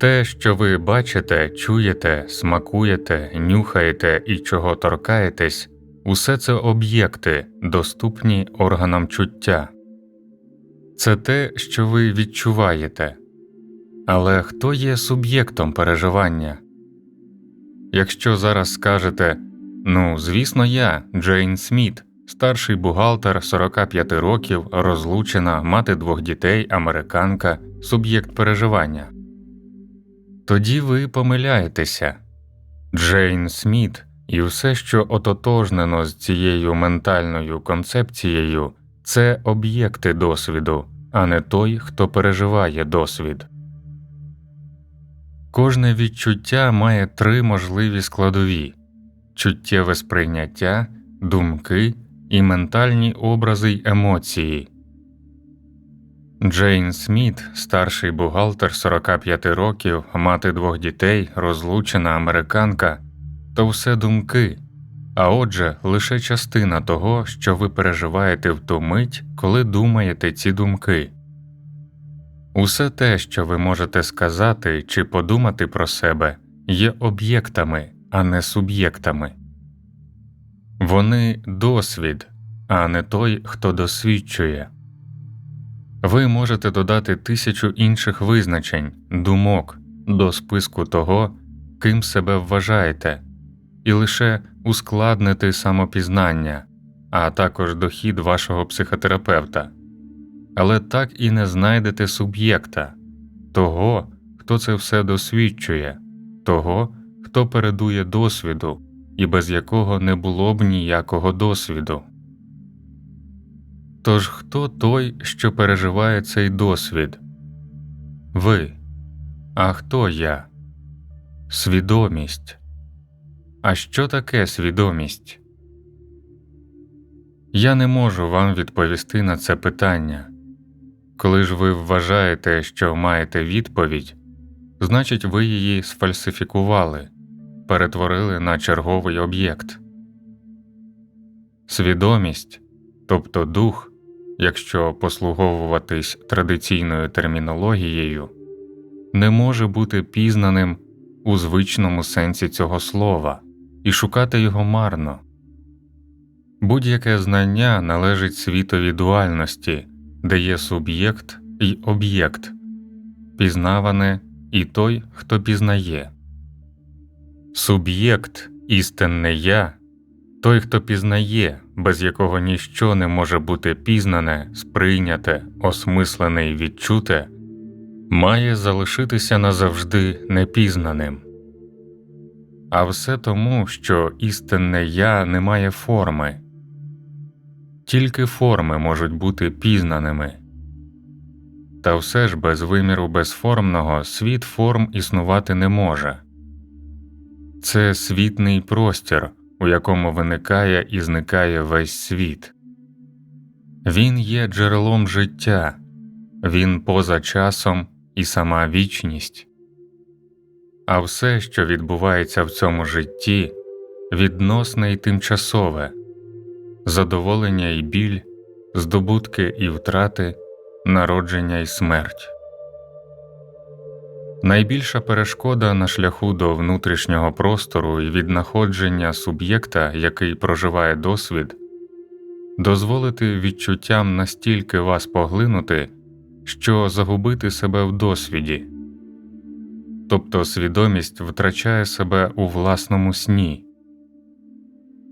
Те, що ви бачите, чуєте, смакуєте, нюхаєте і чого торкаєтесь, усе це об'єкти, доступні органам чуття. Це те, що ви відчуваєте. Але хто є суб'єктом переживання? Якщо зараз скажете ну, звісно, я, Джейн Сміт, старший бухгалтер 45 років, розлучена, мати двох дітей, американка, суб'єкт переживання. Тоді ви помиляєтеся Джейн Сміт і все, що ототожнено з цією ментальною концепцією, це об'єкти досвіду, а не той, хто переживає досвід. Кожне відчуття має три можливі складові чуттєве сприйняття, думки і ментальні образи й емоції. Джейн Сміт, старший бухгалтер 45 років, мати двох дітей, розлучена американка, то все думки, а отже, лише частина того, що ви переживаєте в ту мить, коли думаєте ці думки. Усе те, що ви можете сказати чи подумати про себе, є об'єктами, а не суб'єктами. Вони досвід, а не той, хто досвідчує. Ви можете додати тисячу інших визначень, думок до списку того, ким себе вважаєте, і лише ускладнити самопізнання, а також дохід вашого психотерапевта, але так і не знайдете суб'єкта, того, хто це все досвідчує, того, хто передує досвіду і без якого не було б ніякого досвіду. Тож хто той, що переживає цей досвід? Ви. А хто я? Свідомість. А що таке свідомість? Я не можу вам відповісти на це питання. Коли ж ви вважаєте, що маєте відповідь, значить, ви її сфальсифікували, перетворили на черговий об'єкт. Свідомість, тобто дух, якщо послуговуватись традиційною термінологією, не може бути пізнаним у звичному сенсі цього слова і шукати його марно. Будь-яке знання належить світові дуальності, де є суб'єкт і об'єкт, пізнаване і той, хто пізнає. Суб'єкт істинне я, той, хто пізнає, без якого ніщо не може бути пізнане, сприйняте, осмислене і відчуте, має залишитися назавжди непізнаним. А все тому, що істинне я не має форми, тільки форми можуть бути пізнаними. Та все ж без виміру безформного світ форм існувати не може це світний простір, у якому виникає і зникає весь світ. Він є джерелом життя, він поза часом і сама вічність, а все, що відбувається в цьому житті, відносне і тимчасове, задоволення і біль, здобутки і втрати, народження і смерть. Найбільша перешкода на шляху до внутрішнього простору і віднаходження суб'єкта, який проживає досвід, дозволити відчуттям настільки вас поглинути, що загубити себе в досвіді, тобто свідомість втрачає себе у власному сні,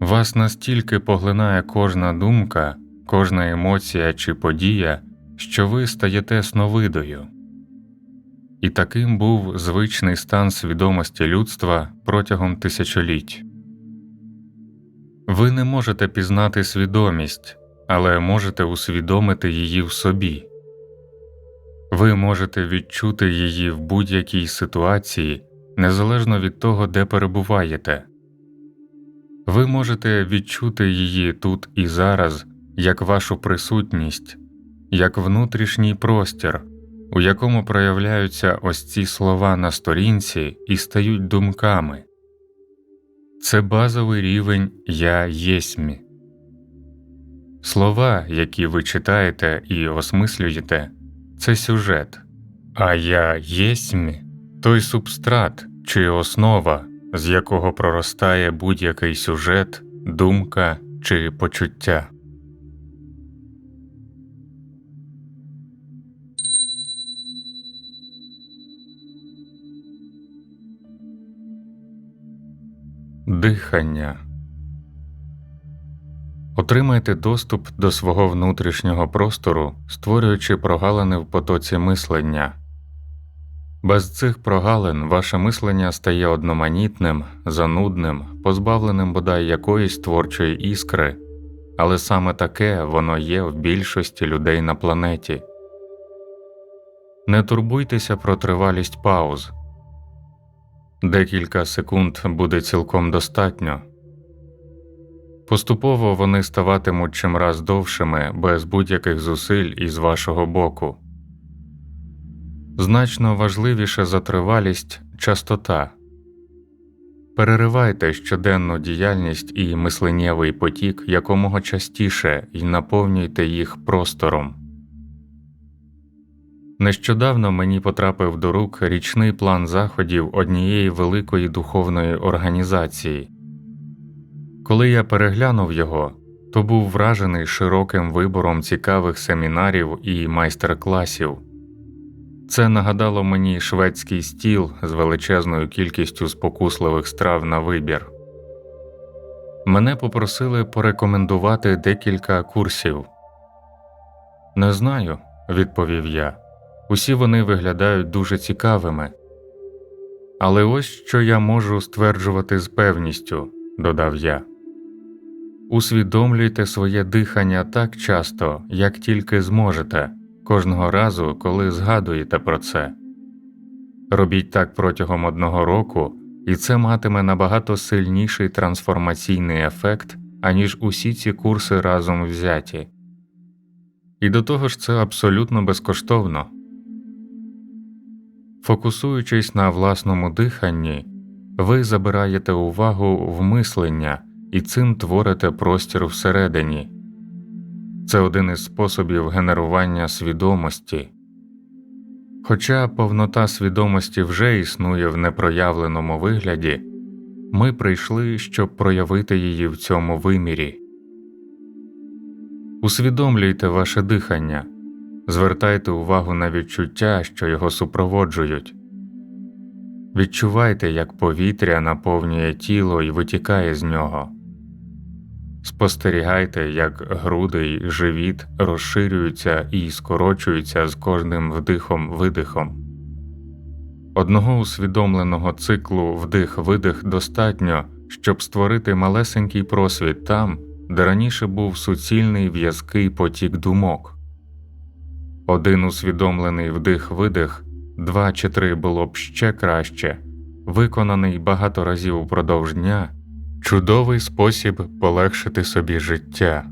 вас настільки поглинає кожна думка, кожна емоція чи подія, що ви стаєте сновидою і таким був звичний стан свідомості людства протягом тисячоліть. Ви не можете пізнати свідомість, але можете усвідомити її в собі. Ви можете відчути її в будь-якій ситуації незалежно від того, де перебуваєте. Ви можете відчути її тут і зараз як вашу присутність, як внутрішній простір, у якому проявляються ось ці слова на сторінці і стають думками. Це базовий рівень Я єсмі. Слова, які ви читаєте і осмислюєте, це сюжет, а я єсмі той субстрат чи основа, з якого проростає будь-який сюжет, думка чи почуття. Дихання Отримайте доступ до свого внутрішнього простору, створюючи прогалини в потоці мислення. Без цих прогалин ваше мислення стає одноманітним, занудним, позбавленим бодай якоїсь творчої іскри, але саме таке воно є в більшості людей на планеті. Не турбуйтеся про тривалість пауз. Декілька секунд буде цілком достатньо. Поступово вони ставатимуть чимраз довшими без будь-яких зусиль із вашого боку. Значно важливіше за тривалість частота. Переривайте щоденну діяльність і мисленнєвий потік якомога частіше і наповнюйте їх простором. Нещодавно мені потрапив до рук річний план заходів однієї великої духовної організації. Коли я переглянув його, то був вражений широким вибором цікавих семінарів і майстер-класів. Це нагадало мені шведський стіл з величезною кількістю спокусливих страв на вибір. Мене попросили порекомендувати декілька курсів. Не знаю, відповів я. Усі вони виглядають дуже цікавими. Але ось що я можу стверджувати з певністю, додав я. Усвідомлюйте своє дихання так часто, як тільки зможете, кожного разу, коли згадуєте про це. Робіть так протягом одного року, і це матиме набагато сильніший трансформаційний ефект, аніж усі ці курси разом взяті. І до того ж це абсолютно безкоштовно. Фокусуючись на власному диханні, ви забираєте увагу в мислення і цим творите простір всередині. Це один із способів генерування свідомості. Хоча повнота свідомості вже існує в непроявленому вигляді, ми прийшли, щоб проявити її в цьому вимірі. Усвідомлюйте ваше дихання, звертайте увагу на відчуття, що його супроводжують. Відчувайте, як повітря наповнює тіло і витікає з нього. Спостерігайте, як груди й живіт розширюються і скорочуються з кожним вдихом-видихом. Одного усвідомленого циклу вдих-видих достатньо, щоб створити малесенький просвіт там, де раніше був суцільний в'язкий потік думок. Один усвідомлений вдих-видих, два чи три було б ще краще, виконаний багато разів упродовж дня. Чудовий спосіб полегшити собі життя.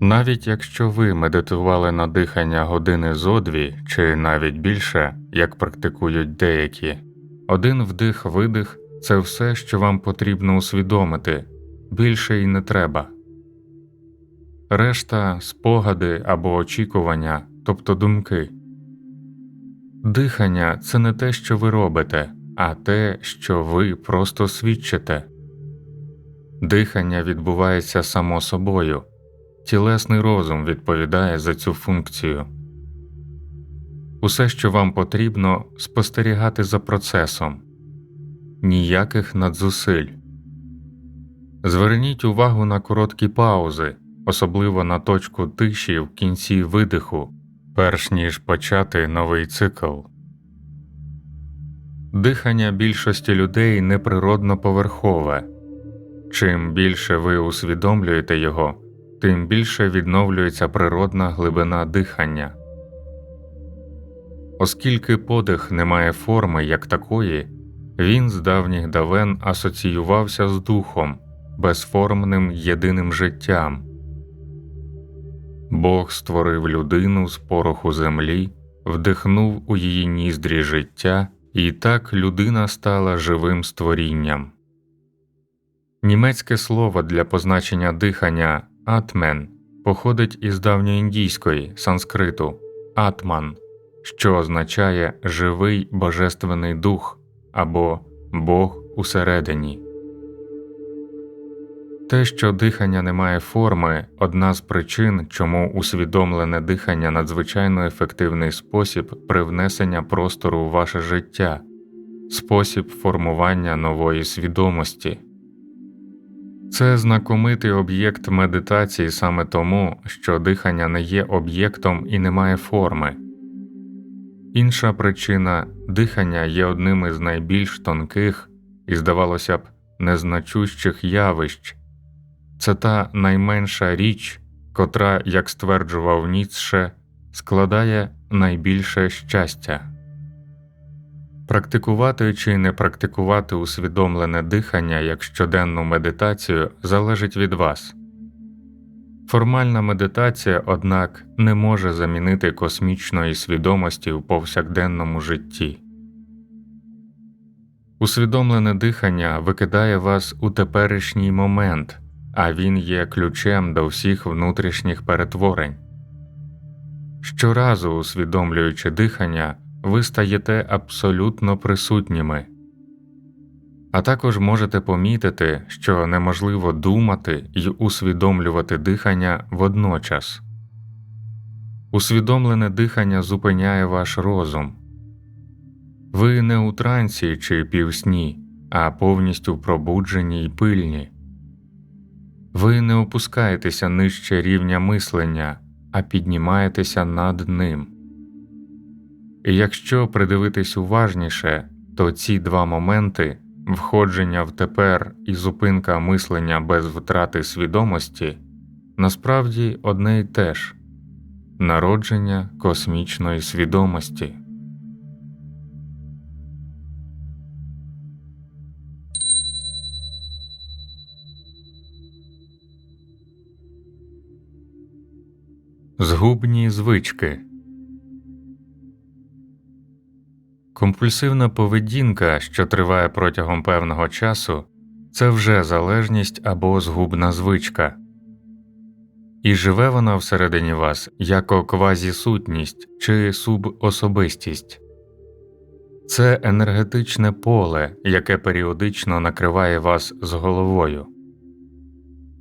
Навіть якщо ви медитували на дихання години зо дві чи навіть більше, як практикують деякі, один вдих видих це все, що вам потрібно усвідомити, більше й не треба. Решта спогади або очікування, тобто думки. Дихання це не те, що ви робите, а те, що ви просто свідчите. Дихання відбувається само собою, тілесний розум відповідає за цю функцію. Усе, що вам потрібно, спостерігати за процесом, ніяких надзусиль. Зверніть увагу на короткі паузи, особливо на точку тиші в кінці видиху, перш ніж почати новий цикл. Дихання більшості людей неприродно поверхове. Чим більше ви усвідомлюєте його, тим більше відновлюється природна глибина дихання. Оскільки подих не має форми як такої, він з давніх давен асоціювався з духом, безформним єдиним життям. Бог створив людину з пороху землі, вдихнув у її ніздрі життя, і так людина стала живим створінням. Німецьке слово для позначення дихання атмен походить із давньоіндійської санскриту атман, що означає живий Божественний дух або Бог усередині. Те, що дихання не має форми, одна з причин, чому усвідомлене дихання надзвичайно ефективний спосіб привнесення простору у ваше життя, спосіб формування нової свідомості. Це знакомитий об'єкт медитації саме тому, що дихання не є об'єктом і не має форми. Інша причина дихання є одним із найбільш тонких і, здавалося б, незначущих явищ. Це та найменша річ, котра, як стверджував Ніцше, складає найбільше щастя. Практикувати чи не практикувати усвідомлене дихання як щоденну медитацію залежить від вас. Формальна медитація, однак, не може замінити космічної свідомості у повсякденному житті. Усвідомлене дихання викидає вас у теперішній момент, а він є ключем до всіх внутрішніх перетворень. Щоразу усвідомлюючи дихання, ви стаєте абсолютно присутніми, а також можете помітити, що неможливо думати і усвідомлювати дихання водночас. Усвідомлене дихання зупиняє ваш розум. Ви не у трансі чи півсні, а повністю пробуджені й пильні. Ви не опускаєтеся нижче рівня мислення, а піднімаєтеся над ним. І якщо придивитись уважніше, то ці два моменти входження в тепер і зупинка мислення без втрати свідомості насправді одне й те ж народження космічної свідомості. Згубні звички Компульсивна поведінка, що триває протягом певного часу, це вже залежність або згубна звичка, і живе вона всередині вас як квазісутність чи субособистість. Це енергетичне поле, яке періодично накриває вас з головою.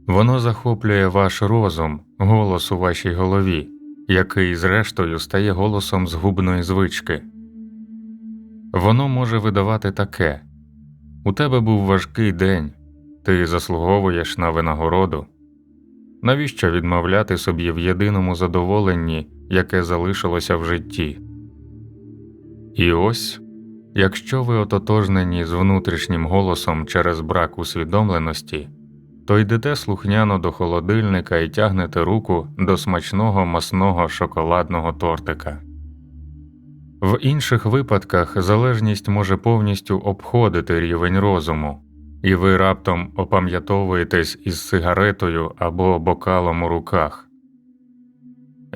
Воно захоплює ваш розум, голос у вашій голові, який, зрештою, стає голосом згубної звички. Воно може видавати таке у тебе був важкий день, ти заслуговуєш на винагороду. Навіщо відмовляти собі в єдиному задоволенні, яке залишилося в житті? І ось якщо ви ототожнені з внутрішнім голосом через брак усвідомленості то йдете слухняно до холодильника і тягнете руку до смачного масного шоколадного тортика. В інших випадках залежність може повністю обходити рівень розуму, і ви раптом опам'ятовуєтесь із сигаретою або бокалом у руках.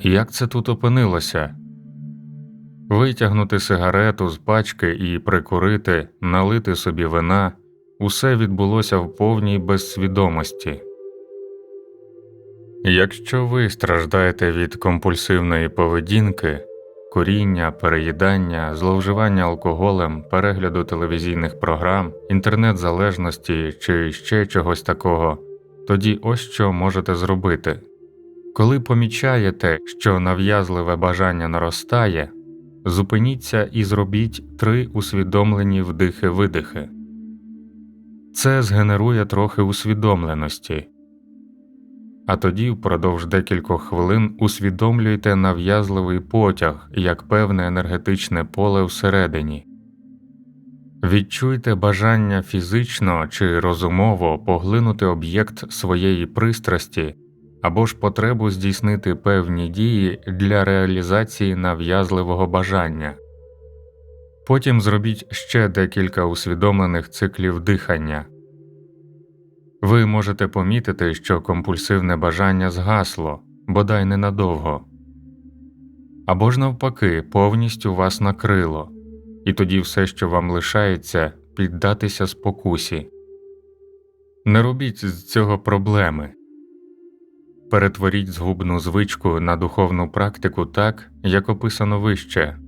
Як це тут опинилося? Витягнути сигарету з пачки і прикурити, налити собі вина усе відбулося в повній безсвідомості. Якщо ви страждаєте від компульсивної поведінки, куріння, переїдання, зловживання алкоголем, перегляду телевізійних програм, інтернет залежності чи ще чогось такого, тоді ось що можете зробити. Коли помічаєте, що нав'язливе бажання наростає, зупиніться і зробіть три усвідомлені вдихи-видихи. Це згенерує трохи усвідомленості, а тоді впродовж декількох хвилин усвідомлюйте нав'язливий потяг як певне енергетичне поле всередині, відчуйте бажання фізично чи розумово поглинути об'єкт своєї пристрасті або ж потребу здійснити певні дії для реалізації нав'язливого бажання. Потім зробіть ще декілька усвідомлених циклів дихання. Ви можете помітити, що компульсивне бажання згасло, бодай ненадовго, або ж навпаки, повністю вас накрило, і тоді все, що вам лишається, піддатися спокусі. Не робіть з цього проблеми. Перетворіть згубну звичку на духовну практику так, як описано вище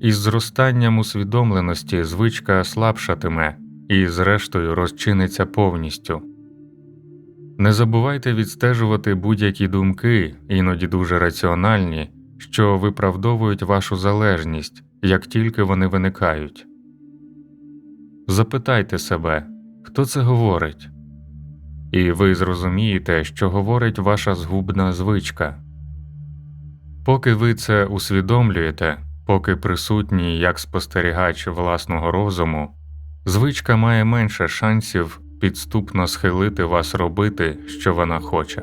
Із зростанням усвідомленості звичка слабшатиме і, зрештою, розчиниться повністю. Не забувайте відстежувати будь-які думки, іноді дуже раціональні, що виправдовують вашу залежність, як тільки вони виникають. Запитайте себе, хто це говорить, і ви зрозумієте, що говорить ваша згубна звичка. Поки ви це усвідомлюєте, поки присутній як спостерігач власного розуму, звичка має менше шансів підступно схилити вас робити, що вона хоче.